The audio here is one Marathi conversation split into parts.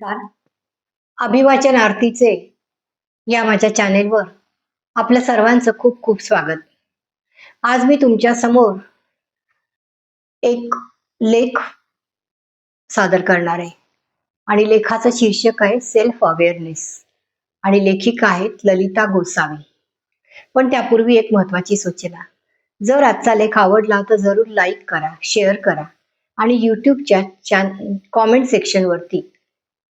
नमस्कार. अभिवाचन आरतीचे या माझ्या चॅनेलवर आपल्या सर्वांचं खूप खूप स्वागत. आज मी तुमच्यासमोर एक लेख सादर करणार आहे. आणि लेखाचं शीर्षक आहे सेल्फ अवेअरनेस आणि लेखिका आहेत ललिता गोसावी. पण त्यापूर्वी एक महत्वाची सूचना. जर आजचा लेख आवडला तर जरूर लाईक करा शेअर करा. आणि यूट्यूबच्या चॅन कॉमेंट सेक्शनवरती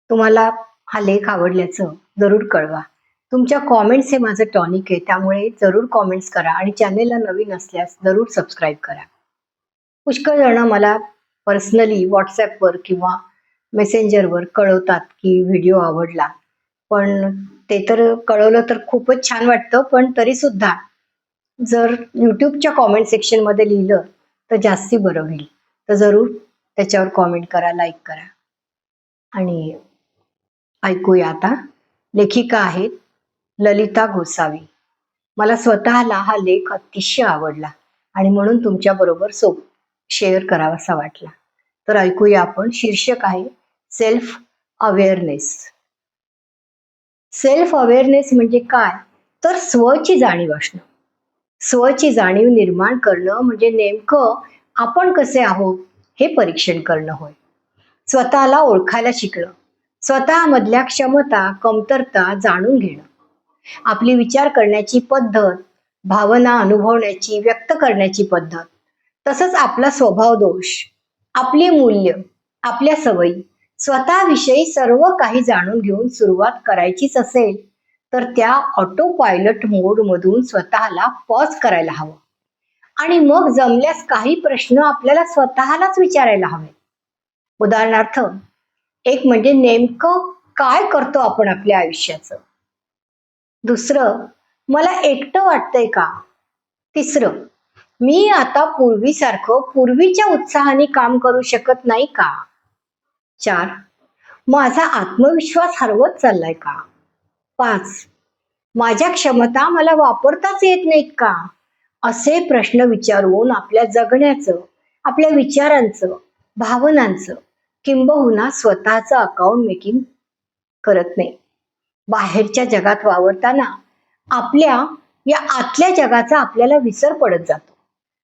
तुम्हाला हा लेख आवडल्याचं जरूर कळवा. तुमच्या कॉमेंट्स हे माझं टॉनिक आहे त्यामुळे जरूर कॉमेंट्स करा आणि चॅनेलला नवीन असल्यास जरूर सबस्क्राईब करा. पुष्कळ जण मला पर्सनली व्हॉट्सॲपवर किंवा मेसेंजरवर कळवतात की व्हिडिओ आवडला. पण ते तर कळवलं तर खूपच छान वाटतं पण तरीसुद्धा जर यूट्यूबच्या कॉमेंट सेक्शनमध्ये लिहिलं तर जास्ती बरं होईल. तर जरूर त्याच्यावर कॉमेंट करा लाईक करा. आणि ऐकूया आता. लेखिका आहेत ललिता गोसावी. मला स्वतःला हा लेख अतिशय आवडला आणि म्हणून तुमच्याबरोबर सो शेअर करावासा वाटला. तर ऐकूया आपण शीर्षक आहे सेल्फ अवेअरनेस सेल्फ अवेअरनेस म्हणजे काय? तर स्वची जाणीव असणं. स्वची जाणीव निर्माण करणं म्हणजे नेमकं आपण कसे आहोत हे परीक्षण करणं होय. स्वतःला ओळखायला शिकणं. स्वतःमधल्या क्षमता कमतरता जाणून घेणं. आपली विचार करण्याची पद्धत भावना अनुभवण्याची व्यक्त करण्याची पद्धत. तसंच आपला स्वभाव दोष आपली मूल्य आपल्या सवयी स्वतःविषयी सर्व काही जाणून घेऊन सुरुवात करायचीच असेल तर त्या ऑटो पायलट मोड मधून स्वतःला पॉज करायला हवं. आणि मग जमल्यास काही प्रश्न आपल्याला स्वतःलाच विचारायला हवे. उदाहरणार्थ एक म्हणजे नेमकं काय करतो आपण आपल्या आयुष्याचं? दुसरं मला एकटं वाटतंय का? तिसरं मी आता पूर्वीसारखं पूर्वीच्या उत्साहाने काम करू शकत नाही का? चार माझा आत्मविश्वास हरवत चाललाय का? पाच माझ्या क्षमता मला वापरताच येत नाहीत का? असे प्रश्न विचारून आपल्या जगण्याचं आपल्या विचारांचं भावनांचं किंबहुना स्वतःचं अकाउंट मेकिंग करत नाही. बाहेरच्या जगात वावरताना आपल्या या आतल्या जगाचा आपल्याला विसर पडत जातो.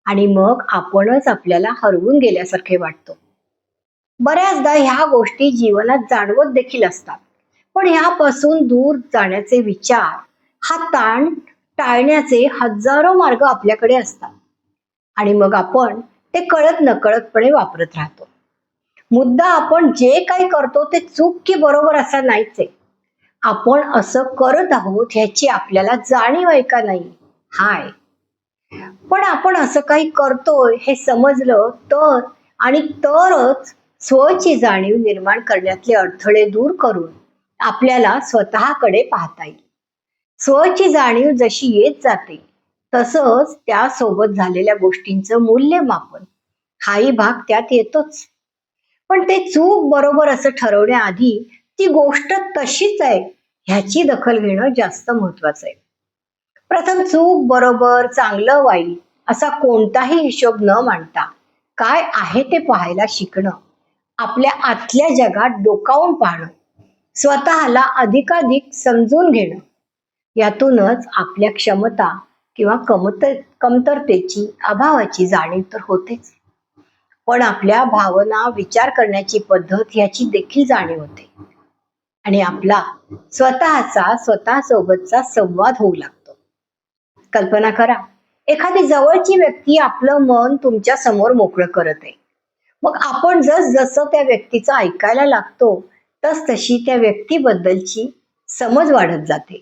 आणि मग आपणच आपल्याला हरवून गेल्यासारखे वाटतो. बऱ्याचदा ह्या गोष्टी जीवनात जाणवत देखील असतात. पण ह्यापासून दूर जाण्याचे विचार हा ताण टाळण्याचे हजारो मार्ग आपल्याकडे असतात. आणि मग आपण ते कळत नकळतपणे वापरत राहतो. मुद्दा आपण जे काही करतो ते चूक की बरोबर असा नाहीच आहे. आपण असं करत आहोत ह्याची आपल्याला जाणीव आहे का नाही? हाय. पण आपण असं काही करतोय हे समजलं तर आणि तरच स्वची जाणीव निर्माण करण्यातले अडथळे दूर करून आपल्याला स्वतःकडे पाहता येईल. स्वची जाणीव जशी येत जाते तसंच त्यासोबत झालेल्या गोष्टींचं मूल्यमापन. हाही भाग त्यात येतोच. पण ते चूक बरोबर असं ठरवण्याआधी ती गोष्ट तशीच आहे ह्याची दखल घेणं जास्त महत्वाचं आहे. प्रथम चूक बरोबर चांगलं वाईट असा कोणताही हिशोब न मांडता काय आहे ते पाहायला शिकणं आपल्या आतल्या जगात डोकावून पाहणं स्वतःला अधिकाधिक समजून घेणं यातूनच आपल्या क्षमता किंवा कमत कमतरतेची अभावाची जाणीव तर होतेच. पण आपल्या भावना विचार करण्याची पद्धत याची देखील जाणीव होते. आणि आपला स्वतःचा स्वतःसोबतचा संवाद होऊ लागतो. कल्पना करा एखादी जवळची व्यक्ती आपलं मन तुमच्यासमोर मोकळं करत. आहे मग आपण जस जसं त्या व्यक्तीचं ऐकायला लागतो तस तशी त्या व्यक्तीबद्दलची समज वाढत जाते.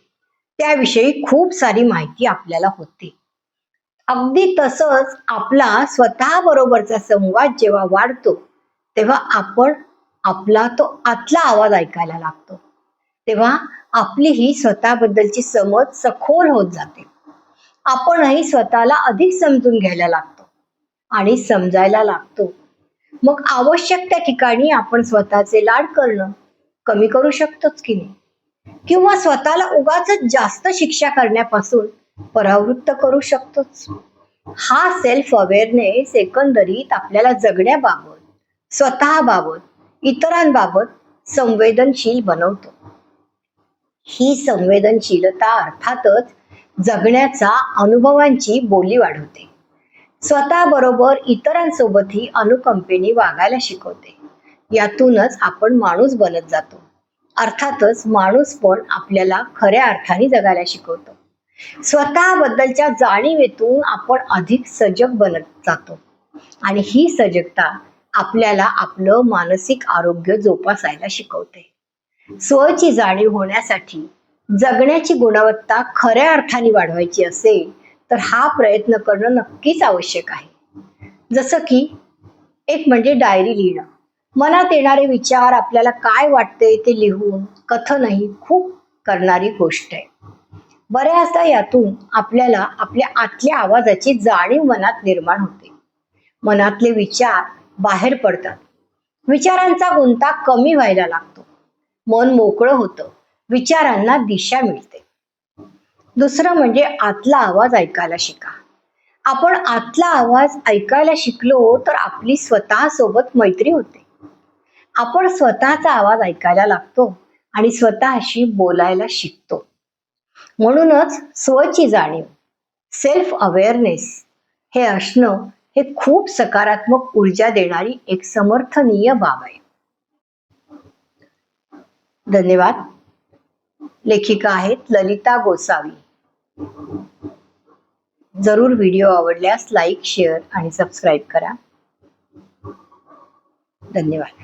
त्याविषयी खूप सारी माहिती आपल्याला होते. अगदी तसंच आपला स्वतः बरोबरचा संवाद जेव्हा वाढतो तेव्हा आपण आपला तो आतला आवाज ऐकायला लागतो. तेव्हा आपली ही स्वतःबद्दलची समज सखोल होत जाते. आपणही स्वतःला अधिक समजून घ्यायला लागतो आणि समजायला लागतो. मग आवश्यक त्या ठिकाणी आपण स्वतःचे लाड करणं कमी करू शकतोच की नाही? किंवा स्वतःला उगाच जास्त शिक्षा करण्यापासून परावृत्त करू शकतोच. हा सेल्फ अवेअरनेस एकंदरीत आपल्याला जगण्याबाबत स्वतःबाबत इतरांबाबत संवेदनशील बनवतो. ही संवेदनशीलता अर्थातच जगण्याचा अनुभवांची बोली वाढवते. स्वतःबरोबर इतरांसोबतही अनुकंपेने वागायला शिकवते. यातूनच आपण माणूस बनत जातो. अर्थातच माणूस पण आपल्याला खऱ्या अर्थाने जगायला शिकवतो. स्वतःबद्दलच्या जाणीवेतून आपण अधिक सजग बनत जातो. आणि ही सजगता आपल्याला आपलं मानसिक आरोग्य जोपासायला शिकवते. स्वची जाणीव होण्यासाठी जगण्याची गुणवत्ता खऱ्या अर्थाने वाढवायची असेल तर हा प्रयत्न करणं नक्कीच आवश्यक आहे. जसं की एक म्हणजे डायरी लिहिणं. मनात येणारे विचार आपल्याला काय वाटते ते लिहून कथनही खूप करणारी गोष्ट आहे. बऱ्याचदा यातून आपल्याला आपल्या आतल्या आवाजाची जाणीव मनात निर्माण होते. मनातले विचार बाहेर पडतात. विचारांचा गुंता कमी व्हायला लागतो. मन मोकळं होतं. विचारांना दिशा मिळते. दुसरं म्हणजे आतला आवाज ऐकायला शिका. आपण आतला आवाज ऐकायला शिकलो तर आपली स्वतः सोबत मैत्री होते. आपण स्वतःचा आवाज ऐकायला लागतो आणि स्वतःशी बोलायला शिकतो. म्हणूनच स्वची जाणीव सेल्फ अवेअरनेस हे असणं हे खूप सकारात्मक ऊर्जा देणारी एक समर्थनीय बाब आहे. धन्यवाद. लेखिका आहेत ललिता गोसावी. जरूर व्हिडिओ आवडल्यास लाईक शेअर आणि सबस्क्राईब करा. धन्यवाद.